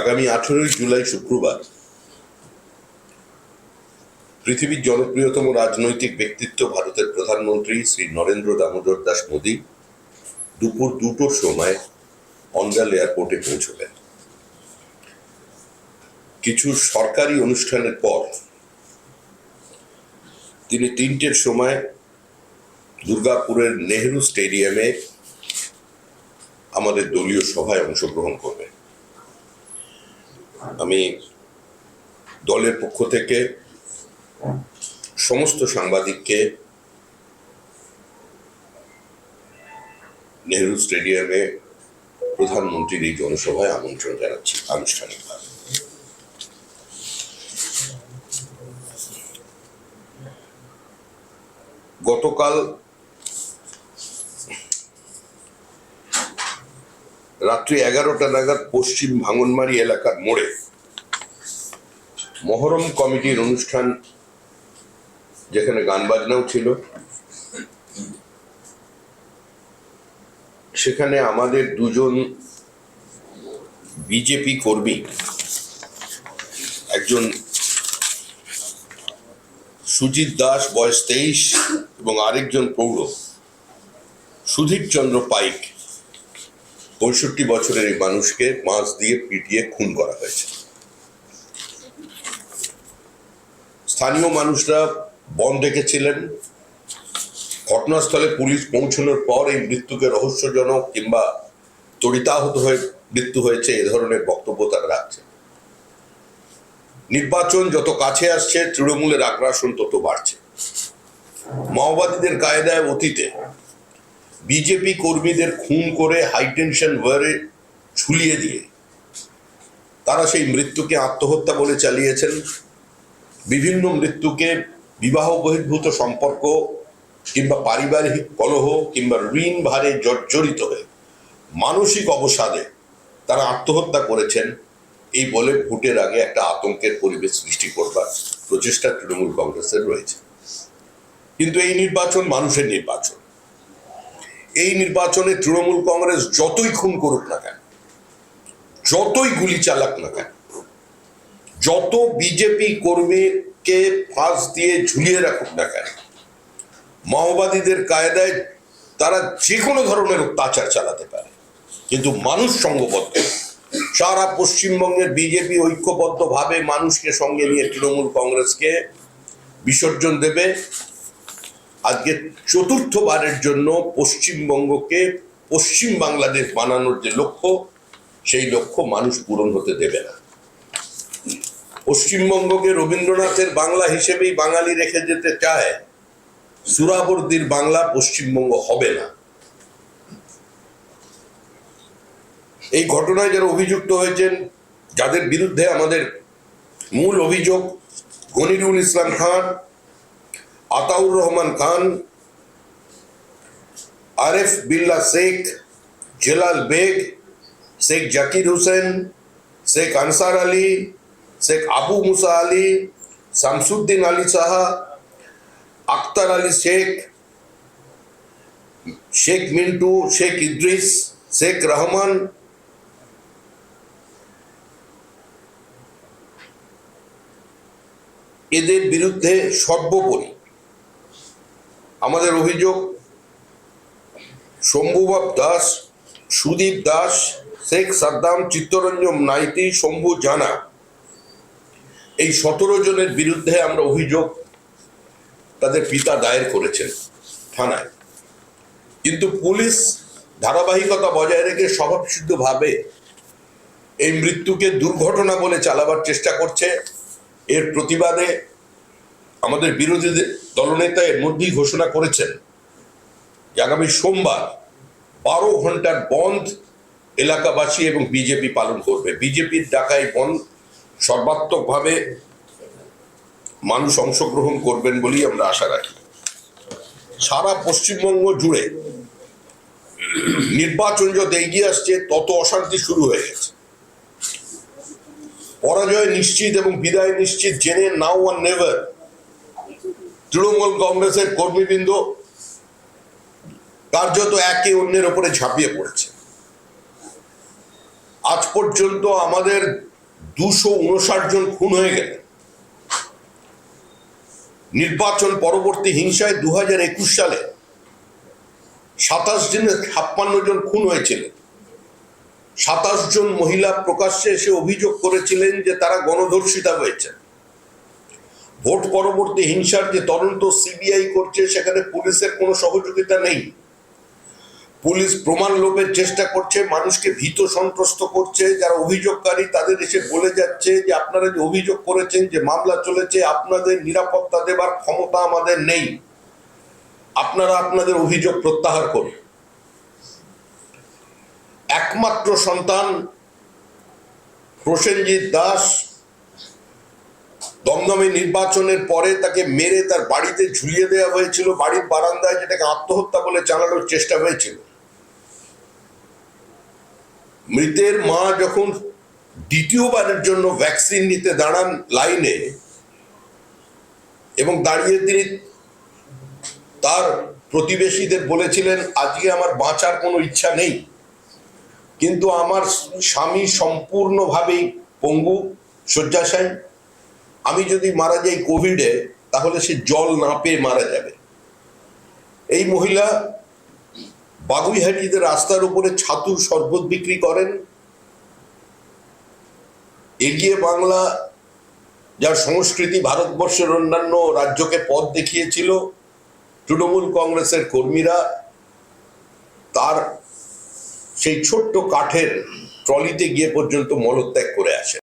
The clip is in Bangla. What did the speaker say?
আগামী আঠেরোই জুলাই শুক্রবার পৃথিবীর জনপ্রিয়তম রাজনৈতিক ব্যক্তিত্ব ভারতের প্রধানমন্ত্রী শ্রী নরেন্দ্র দামোদর দাস মোদী দুপুর দুটোর সময় অন্ডাল এয়ারপোর্টে পৌঁছবেন। কিছু সরকারি অনুষ্ঠানের পর তিনি তিনটের সময় দুর্গাপুরের নেহেরু স্টেডিয়ামে আমাদের দলীয় সভায় অংশগ্রহণ করবেন। আমি দলের পক্ষ থেকে সমস্ত সাংবাদিককে নেহরু স্টেডিয়ামে প্রধানমন্ত্রীর এই জনসভায় আমন্ত্রণ জানাচ্ছি আনুষ্ঠানিকভাবে। গতকাল রাত্রি এগারোটা নাগাদ পশ্চিম ভাঙনমারি এলাকার মোড়ে মহরম কমিটির অনুষ্ঠান যেখানে গান বাজনাও ছিল। সেখানে আমাদের দুজন বিজেপি কর্মী, একজন সুজিত দাস, বয়স তেইশ, এবং আরেকজন প্রৌঢ় সুধীর চন্দ্র পাইক, পঁয়ষট্টি বছরের এই মানুষকে মাছ দিয়ে পিটিয়ে খুন করা হয়েছে। স্থানীয় মানুষরা বন ডেকেছিলেন। ঘটনাস্থলে পুলিশ পৌঁছানোর পর এই মৃত্যুকে রহস্যজনক কিংবা তড়িতাহত হয়ে মৃত্যু হয়েছে এ ধরনের বক্তব্য তারা রাখছেন। নির্বাচন যত কাছে আসছে, তৃণমূলের আগ্রাসন তত বাড়ছে। মাওবাদীদের কায়দায় অতীতে বিজেপি কর্মীদের খুন করে হাইটেনশন ওয়ারে ঝুলিয়ে দিয়ে তারা সেই মৃত্যুকে আত্মহত্যা বলে চালিয়েছেন। বিভিন্ন মৃত্যুকে বিবাহ বহির্ভূত সম্পর্ক কিংবা পারিবারিক কলহ কিংবা ঋণ ভারে জর্জরিত হয়ে মানসিক অবসাদে তারা আত্মহত্যা করেছেন, এই বলে ভোটের আগে একটা আতঙ্কের পরিবেশ সৃষ্টি করবার প্রচেষ্টা তৃণমূল কংগ্রেসের রয়েছে। কিন্তু এই নির্বাচন মানুষের নির্বাচন। এই নির্বাচনে তৃণমূল কংগ্রেস যতই খুন করুক না কেন, যতই গুলি চালাক না কেন যত বিজেপি কর্মীকে ফাঁস দিয়ে ঝুলিয়ে রাখুক না কেন, মাওবাদীদের কায়দায় তারা যে কোনো ধরনের অত্যাচার চালাতে পারে। কিন্তু মানুষ সঙ্গবদ্ধ। সারা পশ্চিমবঙ্গের বিজেপি ঐক্যবদ্ধভাবে মানুষকে সঙ্গে নিয়ে তৃণমূল কংগ্রেসকে বিসর্জন দেবে। আজকে চতুর্থবারের জন্য পশ্চিমবঙ্গকে পশ্চিম বাংলাদেশ বানানোর যে লক্ষ্য, সেই লক্ষ্য মানুষ পূরণ হতে দেবে না। পশ্চিমবঙ্গকে রবীন্দ্রনাথের বাংলা হিসেবেই বাঙালি রেখে যেতে চায়, সুরাবর্দির বাংলা পশ্চিমবঙ্গ হবে না। এই ঘটনায় যারা অভিযুক্ত হয়েছেন, যাদের বিরুদ্ধে আমাদের মূল অভিযোগ, গনিরুল ইসলাম খান, আতাউর রহমান খান আরেফ বিল্লা শেখ, জেলাল বেগ, শেখ জাকির হোসেন, শেখ আনসার আলী শেখ আবু মুসা আলী, শামসুদ্দিন আলী সাহা, আক্তার আলী শেখ শেখ মিন্টু, শেখ ইদ্রিস, শেখ রহমান, এদের বিরুদ্ধে সর্বোপরি আমাদের অভিযোগ, শম্ভুবাব দাস, সুদীপ দাস, শেখ সাদ্দাম, চিত্তরঞ্জন নাইতি শম্ভু জানা। এই সতেরো জনের বিরুদ্ধে আমরা অভিযোগ তাদের পিতা দায়ের করেছেন থানায়। কিন্তু পুলিশ ধারাবাহিকতা বজায় রেখে স্বভাবসিদ্ধভাবে এই মৃত্যুকে দুর্ঘটনা বলে চালাবার চেষ্টা করছে। এর প্রতিবাদে আমাদের বিরোধী দলনেতা এর মধ্যেই ঘোষণা করেছেন যে আগামী সোমবার বারো ঘণ্টার বন্ধ এলাকাবাসী এবং বিজেপি পালন করবে। বিজেপির ডাকায় বন্ধ সর্বাত্মকভাবে মানুষ অংশগ্রহণ করবেন বলেই আমরা আশা রাখি। সারা পশ্চিমবঙ্গ জুড়ে নির্বাচন যত এগিয়ে আসছে, তত অশান্তি শুরু হয়ে গেছে। পরাজয় নিশ্চিত এবং বিদায় নিশ্চিত, জেনে নাও আর নেভার। তৃণমূল কংগ্রেসের কর্মীবৃন্দ কার্যত একে অন্যের ওপরে ঝাঁপিয়ে পড়েছে। আজ পর্যন্ত আমাদের দুশো উনষাট জন খুন হয়ে গেলেন নির্বাচন পরবর্তী হিংসায় দু হাজার একুশ সালে সাতাশ দিনে ছাপ্পান্ন জন খুন হয়েছিলেন সাতাশ জন মহিলা প্রকাশ্যে এসে অভিযোগ করেছিলেন যে তারা গণধর্ষিতা হয়েছে। ভোট পরবর্তী হিংসার যে তদন্ত সিবিআই করছে, সেখানে পুলিশের কোনো সহযোগিতা নেই। পুলিশ প্রমাণ লোপের চেষ্টা করছে, মানুষকে ভীত সন্ত্রস্ত করছে, যারা অভিযোগকারী তাদের এসে বলে যাচ্ছে যে আপনারা যে অভিযোগ করেছেন, যে মামলা চলেছে, আপনাদের নিরাপত্তা দেবার ক্ষমতা আমাদের নেই। আপনারা আপনাদের অভিযোগ প্রত্যাহার করুন। একমাত্র সন্তান প্রসেনজিৎ দাস দমদমে নির্বাচনের পরে তাকে মেরে তার বাড়িতে ঝুলিয়ে দেওয়া হয়েছিল, বাড়ির বারান্দায় যেটাকে আত্মহত্যা বলে চালানোর চেষ্টা হয়েছিল। মৃতের মা যখন দ্বিতীয়বারের জন্য ভ্যাকসিন নিতে দাঁড়ান লাইনে এবং দাঁড়িয়ে তিনি তার প্রতিবেশীদের বলেছিলেন, আজকে আমার বাঁচার কোনো ইচ্ছা নেই, কিন্তু আমার স্বামী সম্পূর্ণভাবেই পঙ্গু, শয্যাশায়ী। আমি যদি মারা যাই কোভিডে তাহলে সে জল না পেয়ে মারা যাবে। এই মহিলা বাগুইহাটিতে রাস্তার উপরে ছাতুর শরবত বিক্রি করেন। এগিয়ে বাংলা, যার সংস্কৃতি ভারতবর্ষের অন্যান্য রাজ্যকে পথ দেখিয়েছিল, তৃণমূল কংগ্রেসের কর্মীরা, তার সেই ছোট্ট কাঠের ট্রলিতে গিয়ে পর্যন্ত মলত্যাগ করে আসে